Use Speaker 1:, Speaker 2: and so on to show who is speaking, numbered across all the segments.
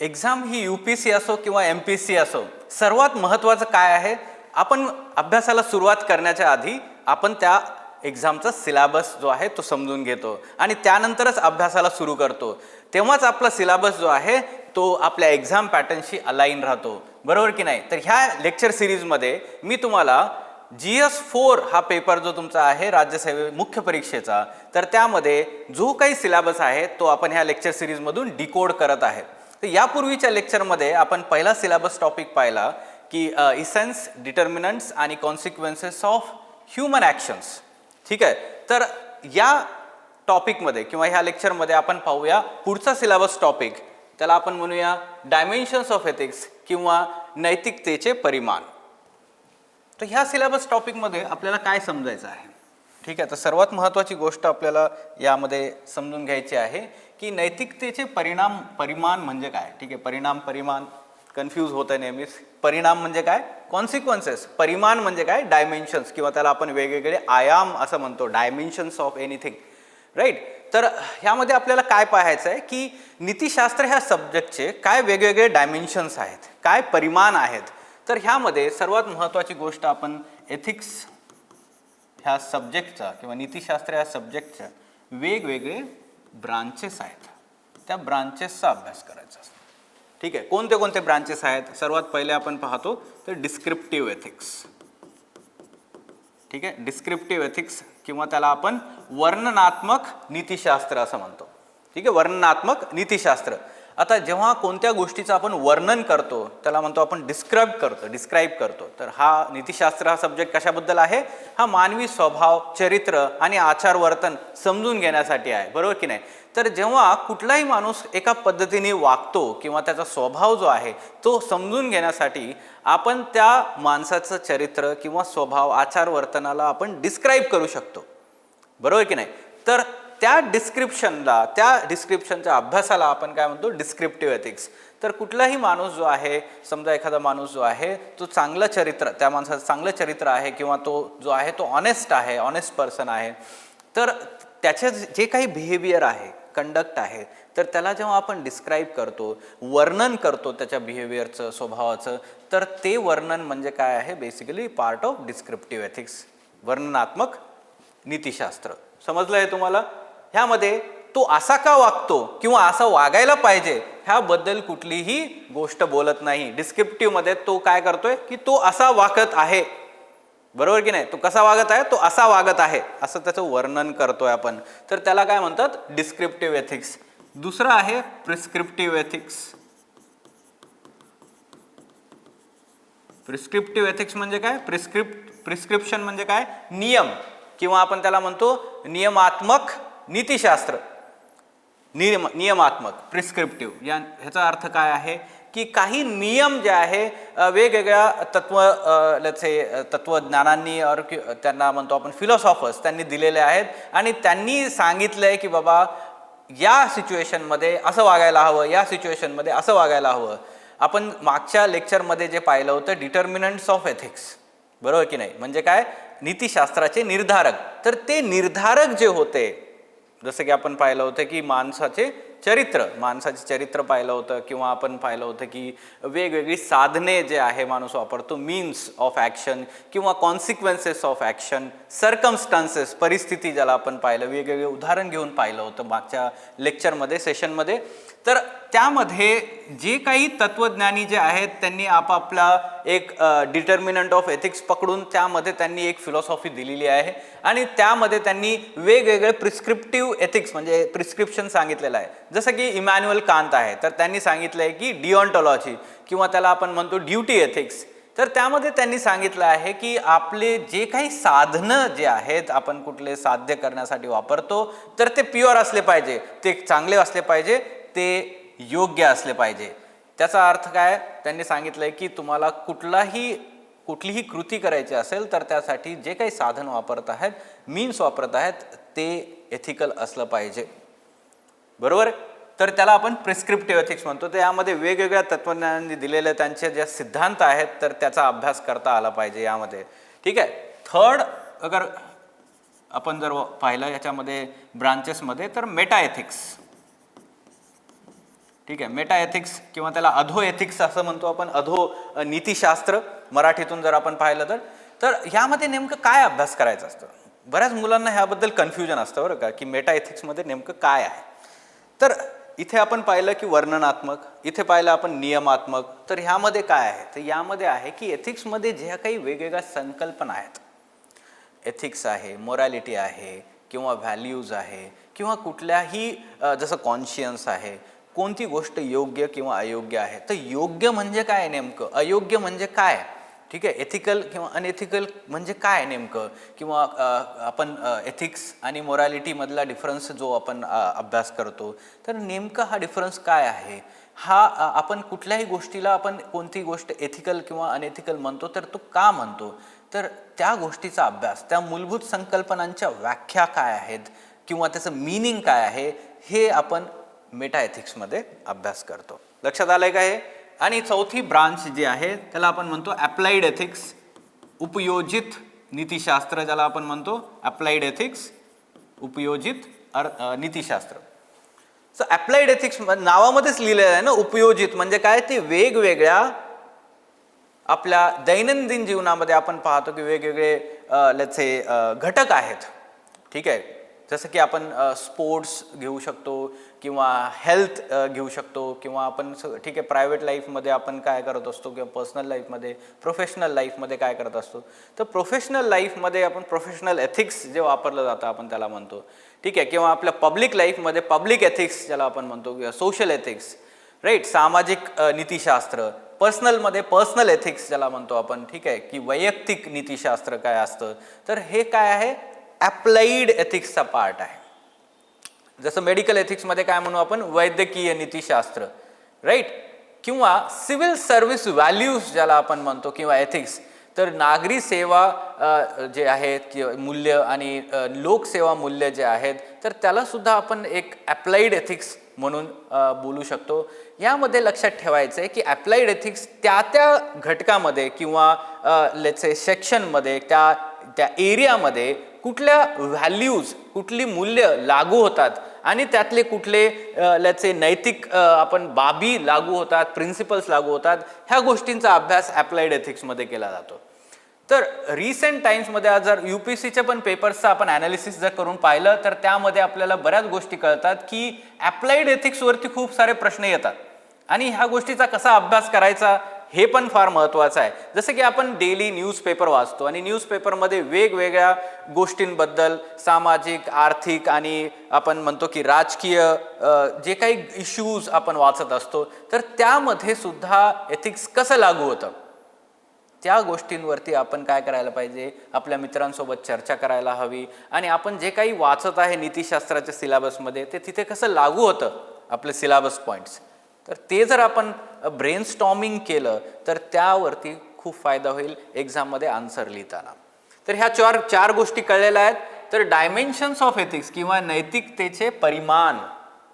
Speaker 1: Exam ही U P C असो किंवा एम पी सी असो सर्वात महत्त्वाचं काय आहे? आपण अभ्यासाला सुरुवात करण्याच्या आधी आपण त्या एक्झामचा सिलेबस जो आहे तो समजून घेतो आणि त्यानंतरच अभ्यासाला सुरू करतो. तेव्हाच आपला सिलेबस जो आहे तो आपल्या एक्झाम पॅटर्नशी अलाईन राहतो. बरोबर की नाही? तर ह्या लेक्चर सिरीजमध्ये मी तुम्हाला जी एस फोर हा पेपर जो तुमचा आहे राज्यसेवे मुख्य परीक्षेचा तर त्यामध्ये जो काही सिलेबस आहे तो आपण ह्या लेक्चर सिरीजमधून डिकोड करत आहे. तर यापूर्वीच्या लेक्चरमध्ये आपण पहिला सिलेबस टॉपिक पाहिला की इसेन्स डिटर्मिनंट्स आणि कॉन्सिक्वेन्सेस ऑफ ह्युमन ॲक्शन्स ठीक आहे? तर या टॉपिकमध्ये किंवा ह्या लेक्चरमध्ये आपण पाहूया पुढचा सिलेबस टॉपिक त्याला आपण म्हणूया डायमेन्शन्स ऑफ एथिक्स किंवा नैतिकतेचे परिमाण. तर ह्या सिलेबस टॉपिकमध्ये आपल्याला काय समजायचं आहे? ठीक आहे? तर सर्वात महत्त्वाची गोष्ट आपल्याला यामध्ये समजून घ्यायची आहे की नैतिकतेचे परिणाम परिमाण म्हणजे काय? ठीक आहे परिणाम परिमाण कन्फ्यूज होत आहे नेहमीच परिणाम म्हणजे काय? कॉन्सिक्वन्सेस परिमाण म्हणजे काय? डायमेन्शन्स किंवा त्याला आपण वेगवेगळे आयाम असं म्हणतो. डायमेन्शन्स ऑफ एनिथिंग राईट तर ह्यामध्ये आपल्याला काय पाहायचं आहे की नीतिशास्त्र ह्या सब्जेक्टचे काय वेगवेगळे डायमेन्शन्स आहेत? काय परिमाण आहेत? तर ह्यामध्ये सर्वात महत्त्वाची गोष्ट आपण एथिक्स ह्या सब्जेक्टचा किंवा नीतिशास्त्र ह्या सब्जेक्टचं वेगवेगळे ब्रांचेस आहेत. त्या ब्रांचेसचा अभ्यास करायचा असतो. ठीक आहे? कोणते कोणते ब्रांचेस आहेत? सर्वात पहिले आपण पाहतो तर डिस्क्रिप्टिव्ह एथिक्स ठीक आहे? डिस्क्रिप्टिव्ह एथिक्स किंवा त्याला आपण वर्णनात्मक नीतिशास्त्र असं म्हणतो. ठीक आहे? वर्णनात्मक नीतिशास्त्र. आता जेव्हा कोणत्या गोष्टीचं आपण वर्णन करतो त्याला म्हणतो आपण डिस्क्राईब करतो डिस्क्राईब करतो. तर हा नीतिशास्त्र हा सब्जेक्ट कशाबद्दल आहे? हा मानवी स्वभाव चरित्र आणि आचार वर्तन समजून घेण्यासाठी आहे. बरोबर की नाही? तर जेव्हा कुठलाही माणूस एका पद्धतीने वागतो किंवा त्याचा स्वभाव जो आहे तो समजून घेण्यासाठी आपण त्या माणसाचं चरित्र किंवा स्वभाव आचार वर्तनाला आपण डिस्क्राईब करू शकतो. बरोबर की नाही? तर त्या डिस्क्रिप्शनला त्या डिस्क्रिप्शनच्या अभ्यासाला आपण काय म्हणतो डिस्क्रिप्टिव्ह एथिक्स तर कुठलाही माणूस जो आहे समजा एखादा माणूस जो आहे तो चांगलं चरित्र त्या माणसाचं चांगलं चरित्र आहे किंवा तो जो आहे तो ऑनेस्ट आहे ऑनेस्ट पर्सन आहे तर त्याचे जे काही बिहेवियर आहे कंडक्ट आहे तर त्याला जेव्हा आपण डिस्क्राईब करतो वर्णन करतो त्याच्या बिहेवियरचं स्वभावाचं तर ते वर्णन म्हणजे काय आहे? Basically part of descriptive ethics वर्णनात्मक नीतिशास्त्र. समजलं आहे तुम्हाला? ह्यामध्ये तो असा का वागतो किंवा असा वागायला पाहिजे ह्याबद्दल कुठलीही गोष्ट बोलत नाही. डिस्क्रिप्टिव्हमध्ये तो काय करतोय? की तो असा वागत आहे. बरोबर की नाही? तो कसा वागत आहे? तो असा वागत आहे. असं त्याचं वर्णन करतोय आपण. तर त्याला काय म्हणतात? डिस्क्रिप्टिव्ह एथिक्स दुसरं आहे प्रिस्क्रिप्टिव्ह एथिक्स प्रिस्क्रिप्टिव्ह एथिक्स म्हणजे काय? प्रिस्क्रिप्ट प्रिस्क्रिप्शन म्हणजे काय? नियम. किंवा आपण त्याला म्हणतो नियमात्मक नीतिशास्त्र नियम नियमात्मक प्रिस्क्रिप्टिव्ह या ह्याचा अर्थ काय आहे? की काही नियम जे आहे वेगवेगळ्या तत्व लचे तत्वज्ञानांनी और त्यांना म्हणतो आपण फिलॉसॉफर्स त्यांनी दिलेले आहेत. आणि त्यांनी सांगितलं आहे की बाबा या सिच्युएशनमध्ये असं वागायला हवं या सिच्युएशनमध्ये असं वागायला हवं. आपण मागच्या लेक्चरमध्ये जे पाहिलं होतं डिटर्मिनंट्स ऑफ एथिक्स बरोबर की नाही? म्हणजे काय? नीतिशास्त्राचे निर्धारक. तर ते निर्धारक जे होते जसं की आपण पाहिलं होतं की माणसाचे चरित्र माणसाचे चरित्र पाहिलं होतं किंवा आपण पाहिलं होतं की वेगवेगळी साधने जे आहे माणूस वापरतो मीन्स ऑफ ॲक्शन किंवा कॉन्सिक्वेन्सेस ऑफ ॲक्शन सर्कमस्टान्सेस परिस्थिती ज्याला आपण पाहिलं वेगवेगळे उदाहरण घेऊन पाहिलं होतं मागच्या लेक्चरमध्ये सेशनमध्ये तर त्यामध्ये जे काही तत्वज्ञानी जे आहेत त्यांनी आपापला एक डिटर्मिनंट ऑफ एथिक्स पकडून त्यामध्ये त्यांनी एक फिलॉसॉफी दिलेली आहे आणि त्यामध्ये त्यांनी वेगवेगळे प्रिस्क्रिप्टिव्ह एथिक्स म्हणजे प्रिस्क्रिप्शन सांगितलेलं आहे. जसं की इमॅन्युअल कांत आहे तर त्यांनी सांगितलं आहे की डिओन्टॉलॉजी किंवा त्याला आपण म्हणतो ड्युटी एथिक्स तर त्यामध्ये त्यांनी सांगितलं आहे की आपले जे काही साधनं जे आहेत आपण कुठले साध्य करण्यासाठी वापरतो तर ते प्युअर असले पाहिजे ते चांगले असले पाहिजे ते योग्य असले पाहिजे. त्याचा अर्थ काय? त्यांनी सांगितलं आहे की तुम्हाला कुठलाही कुठलीही कृती करायची असेल तर त्यासाठी जे काही साधन वापरत आहेत मीन्स वापरत आहेत ते एथिकल असलं पाहिजे. बरोबर तर त्याला आपण प्रिस्क्रिप्टिव्ह एथिक्स म्हणतो. तर यामध्ये वेगवेगळ्या तत्वज्ञानांनी दिलेले त्यांचे जे सिद्धांत आहेत तर त्याचा अभ्यास करता आला पाहिजे यामध्ये. ठीक आहे? थर्ड अगर आपण जर पाहिलं याच्यामध्ये ब्रांचेसमध्ये तर मेटा एथिक्स ठीक आहे? मेटा एथिक्स किंवा त्याला अधो एथिक्स असं म्हणतो आपण. अधो नीतिशास्त्र मराठीतून जर आपण पाहिलं तर. तर ह्यामध्ये नेमकं काय अभ्यास करायचं असतं? बऱ्याच मुलांना ह्याबद्दल कन्फ्युजन असतं बरं का की मेटा एथिक्समध्ये नेमकं काय आहे? तर इथे आपण पाहिलं की वर्णनात्मक इथे पाहिलं आपण नियमात्मक. तर ह्यामध्ये काय आहे? तर यामध्ये आहे की एथिक्समध्ये ज्या काही वेगवेगळ्या संकल्पना आहेत एथिक्स आहे मोरॅलिटी आहे किंवा व्हॅल्यूज आहे किंवा कुठल्याही जसं कॉन्शियन्स आहे कोणती गोष्ट योग्य किंवा अयोग्य आहे. तर योग्य म्हणजे काय नेमकं? अयोग्य म्हणजे काय? ठीक आहे? एथिकल किंवा अनएथिकल म्हणजे काय नेमकं? किंवा आपण एथिक्स आणि मोरॅलिटीमधला डिफरन्स जो आपण अभ्यास करतो तर नेमका हा डिफरन्स काय आहे? हा आपण कुठल्याही गोष्टीला आपण कोणती गोष्ट एथिकल किंवा अनएथिकल म्हणतो तर तो का म्हणतो? तर त्या गोष्टीचा अभ्यास त्या मूलभूत संकल्पनांच्या व्याख्या काय आहेत? किंवा त्याचं मिनिंग काय आहे? हे आपण मेटा एथिक्समध्ये अभ्यास करतो. लक्षात आलं आहे का हे? आणि चौथी ब्रांच जी आहे त्याला आपण म्हणतो ॲप्लाईड एथिक्स उपयोजित नीतिशास्त्र ज्याला आपण म्हणतो अप्लाइड एथिक्स उपयोजित अर नीतिशास्त्र. सो ॲप्लाईड एथिक्स नावामध्येच लिहिलेलं आहे ना उपयोजित म्हणजे काय? ते वेगवेगळ्या आपल्या दैनंदिन जीवनामध्ये आपण पाहतो की वेगवेगळे लचे घटक आहेत. ठीक आहे? जसं की आपण स्पोर्ट्स घेऊ शकतो किंवा हेल्थ घेऊ शकतो किंवा आपण स- ठीक आहे प्रायव्हेट लाईफमध्ये आपण काय करत असतो किंवा पर्सनल लाईफमध्ये प्रोफेशनल लाईफमध्ये काय करत असतो? तर प्रोफेशनल लाईफमध्ये आपण प्रोफेशनल एथिक्स जे वापरलं जातं आपण त्याला म्हणतो. ठीक आहे किंवा आपल्या पब्लिक लाईफमध्ये पब्लिक एथिक्स ज्याला आपण म्हणतो किंवा सोशल एथिक्स राईट सामाजिक अ, नीतिशास्त्र. पर्सनलमध्ये पर्सनल एथिक्स ज्याला म्हणतो आपण ठीक आहे की वैयक्तिक नीतिशास्त्र काय असतं? तर हे काय आहे? ॲप्लाईड एथिक्सचा पार्ट आहे. जसं मेडिकल एथिक्समध्ये काय म्हणू आपण वैद्यकीय नीतिशास्त्र राईट किंवा सिव्हिल सर्व्हिस व्हॅल्यूज ज्याला आपण म्हणतो किंवा एथिक्स तर नागरी सेवा जे आहेत मूल्य आणि लोकसेवा मूल्य जे आहेत तर त्याला सुद्धा आपण एक ॲप्लाईड एथिक्स म्हणून बोलू शकतो. यामध्ये लक्षात ठेवायचं आहे की ॲप्लाईड एथिक्स त्या त्या घटकामध्ये किंवा लेचे सेक्शनमध्ये त्या त्या एरियामध्ये कुठल्या व्हॅल्यूज कुठली मूल्य लागू होतात आणि त्यातले कुठले लेट्से नैतिक आपण बाबी लागू होतात प्रिन्सिपल्स लागू होतात ह्या गोष्टींचा अभ्यास ॲप्लाइड एथिक्समध्ये केला जातो. तर रिसेंट टाईम्समध्ये जर यू पी सीच्या पण पेपर्सचं आपण ॲनालिसिस जर करून पाहिलं तर त्यामध्ये आपल्याला बऱ्याच गोष्टी कळतात की ॲप्लाइड एथिक्सवरती खूप सारे प्रश्न येतात. आणि ह्या गोष्टीचा कसा अभ्यास करायचा हे पण फार महत्त्वाचं आहे. जसं की आपण डेली न्यूजपेपर वाचतो आणि न्यूजपेपरमध्ये वेगवेगळ्या गोष्टींबद्दल सामाजिक आर्थिक आणि आपण म्हणतो की राजकीय जे काही इश्यूज आपण वाचत असतो तर त्यामध्ये सुद्धा एथिक्स कसं लागू होतं? त्या गोष्टींवरती आपण काय करायला पाहिजे? आपल्या मित्रांसोबत चर्चा करायला हवी आणि आपण जे काही वाचत आहे नीतिशास्त्राच्या सिलेबसमध्ये ते तिथे कसं लागू होतं? आपले सिलेबस पॉईंट्स तर ते जर आपण ब्रेन स्टॉमिंग केलं तर त्यावरती खूप फायदा होईल एक्झाममध्ये आन्सर लिहिताना. तर ह्या चार चार गोष्टी कळलेल्या आहेत. तर डायमेन्शन्स ऑफ एथिक्स किंवा नैतिकतेचे परिमाण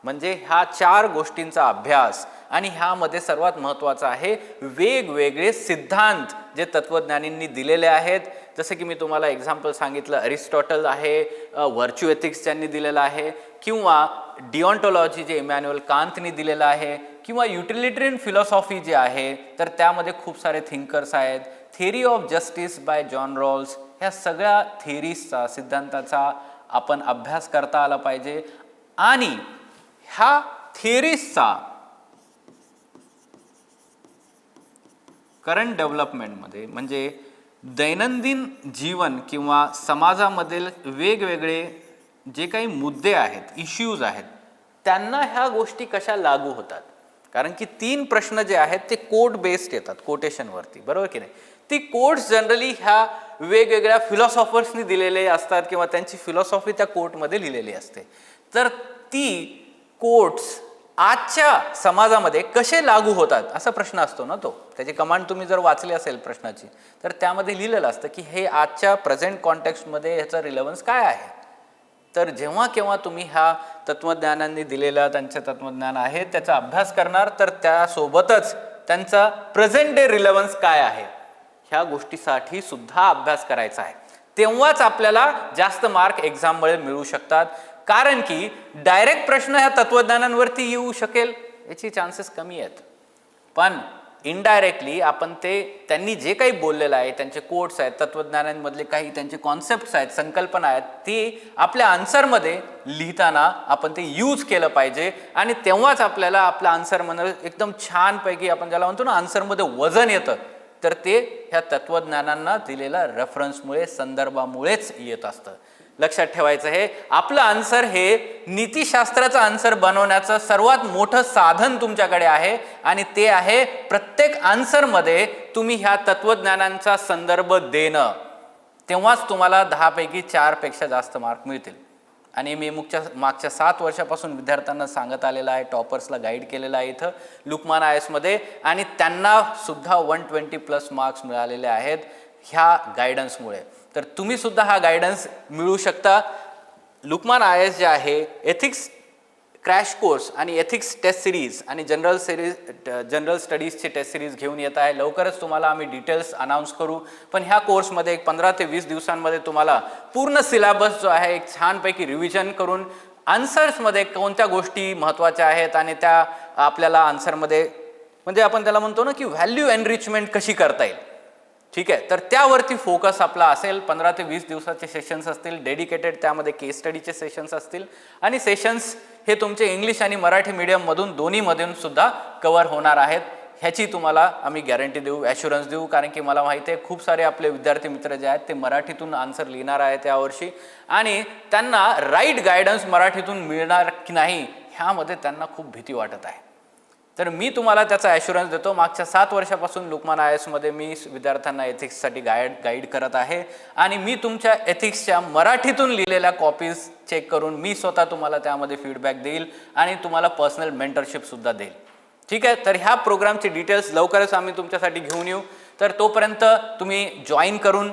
Speaker 1: म्हणजे ह्या चार गोष्टींचा अभ्यास आणि ह्यामध्ये सर्वात महत्त्वाचं आहे वेगवेगळे सिद्धांत जे तत्वज्ञानींनी दिलेले आहेत. जसं की मी तुम्हाला एक्झाम्पल सांगितलं अरिस्टॉटल आहे व्हर्च्यू एथिक्स त्यांनी दिलेलं आहे किंवा डिऑन्टॉलॉजी जे इमॅन्युअल कांतनी दिलेलं आहे किंवा युटिलिटरियन फिलॉसॉफी जी आहे तर त्यामध्ये खूप सारे थिंकर्स आहेत. Theory of justice by John Rawls ह्या सगळ्या थेरीजचा सिद्धांताचा आपण अभ्यास करता आला पाहिजे. आणि ह्या थेरीजचा करंट डेव्हलपमेंटमध्ये म्हणजे दैनंदिन जीवन किंवा समाजामधील वेगवेगळे जे काही मुद्दे आहेत इश्यूज आहेत त्यांना ह्या गोष्टी कशा लागू होतात? कारण की तीन प्रश्न जे आहेत ते कोट बेस्ड येतात कोटेशनवरती बरोबर की नाही? ती कोट्स जनरली ह्या वेगवेगळ्या फिलॉसॉफर्सनी दिलेले असतात किंवा त्यांची फिलॉसॉफी त्या कोर्टमध्ये लिहिलेली असते. तर ती कोट्स आजच्या समाजामध्ये कसे लागू होतात असा प्रश्न असतो ना तो. त्याची कमांड तुम्ही जर वाचली असेल प्रश्नाची तर त्यामध्ये लिहिलेलं असतं की हे आजच्या प्रेझेंट कॉन्टेक्स्टमध्ये ह्याचा रिलेव्हन्स काय आहे? तर जेव्हा केव्हा तुम्ही ह्या तत्त्वज्ञानांनी दिलेला त्यांचे तत्त्वज्ञान आहे त्याचा अभ्यास करणार तर त्यासोबतच त्यांचा प्रेझेंट डे रिलेवन्स काय आहे? ह्या गोष्टीसाठी सुद्धा अभ्यास करायचा आहे. तेव्हाच आपल्याला जास्त मार्क एक्झाममुळे मिळू शकतात. कारण की डायरेक्ट प्रश्न ह्या तत्वज्ञानांवरती येऊ शकेल याची चान्सेस कमी आहेत. पण इनडायरेक्टली आपण ते त्यांनी जे काही बोललेलं आहे त्यांचे कोट्स आहेत तत्त्वज्ञानांमधले काही त्यांचे कॉन्सेप्ट्स आहेत संकल्पना आहेत ती आपल्या आन्सरमध्ये लिहिताना आपण ते यूज केलं पाहिजे. आणि तेव्हाच आपल्याला आपलं आन्सर एकदम छानपैकी आपण ज्याला म्हणतो ना आन्सरमध्ये वजन येतं. तर ते ह्या तत्वज्ञानांना दिलेल्या रेफरन्समुळे संदर्भामुळेच येत असतं. लक्षात ठेवायचं हे आपलं आन्सर हे नीतीशास्त्राचं आन्सर बनवण्याचं सर्वात मोठं साधन तुमच्याकडे आहे. आणि ते आहे प्रत्येक आन्सरमध्ये तुम्ही ह्या तत्वज्ञानांचा संदर्भ देणं. तेव्हाच तुम्हाला दहापैकी चारपेक्षा जास्त मार्क मिळतील. आणि मी मुगच्या मागच्या सात वर्षापासून विद्यार्थ्यांना सांगत आलेलं आहे टॉपर्सला गाईड केलेलं आहे इथं लुकमान आय एसमध्ये आणि त्यांना सुद्धा वन ट्वेंटी प्लस मार्क्स मिळालेले आहेत. ह्या गायडन्समुळे तर तुम्ही सुद्धा हा गायडन्स मिळू शकता. लुकमान आय एस जे आहे एथिक्स क्रॅश कोर्स आणि एथिक्स टेस्ट सिरीज आणि जनरल सिरीज जनरल स्टडीजची टेस्ट सिरीज घेऊन येत आहे. लवकरच तुम्हाला आम्ही डिटेल्स अनाऊन्स करू. पण ह्या कोर्समध्ये एक पंधरा ते वीस दिवसांमध्ये तुम्हाला पूर्ण सिलेबस जो आहे एक छानपैकी रिव्हिजन करून आन्सर्समध्ये कोणत्या गोष्टी महत्त्वाच्या आहेत आणि त्या आपल्याला आन्सरमध्ये म्हणजे आपण त्याला म्हणतो ना की व्हॅल्यू एनरिचमेंट कशी करता येईल. ठीक आहे? तर त्यावरती फोकस आपला असेल. पंधरा ते वीस दिवसाचे सेशन्स असतील. डेडिकेटेड त्यामध्ये केस स्टडीचे सेशन्स असतील. आणि सेशन्स हे तुमचे इंग्लिश आणि मराठी मीडियममधून दोन्हीमधून सुद्धा कवर होणार आहेत. ह्याची तुम्हाला आम्ही गॅरंटी देऊ ॲश्युरन्स देऊ. कारण की मला माहिती आहे खूप सारे आपले विद्यार्थी मित्र जे आहेत ते मराठीतून आन्सर लिहिणार आहेत यावर्षी आणि त्यांना राईट गायडन्स मराठीतून मिळणार की नाही ह्यामध्ये त्यांना खूप भीती वाटत आहे. तर मी तुम्हाला त्याचा ॲश्युरन्स देतो. मागच्या सात वर्षापासून लुकमान आय एसमध्ये मी विद्यार्थ्यांना एथिक्ससाठी गाईड गाईड करत आहे. आणि मी तुमच्या एथिक्सच्या मराठीतून लिहिलेल्या कॉपीज चेक करून मी स्वतः तुम्हाला त्यामध्ये फीडबॅक देईल आणि तुम्हाला पर्सनल मेंटरशिपसुद्धा देईल. ठीक आहे? तर ह्या प्रोग्रामची डिटेल्स लवकरच आम्ही तुमच्यासाठी घेऊन येऊ. तर तोपर्यंत तुम्ही जॉईन करून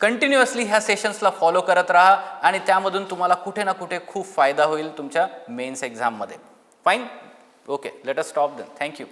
Speaker 1: कंटिन्युअसली ह्या सेशन्सला फॉलो करत राहा आणि त्यामधून तुम्हाला कुठे ना कुठे खूप फायदा होईल तुमच्या मेन्स एक्झाममध्ये fine Okay, let us stop then. Thank you.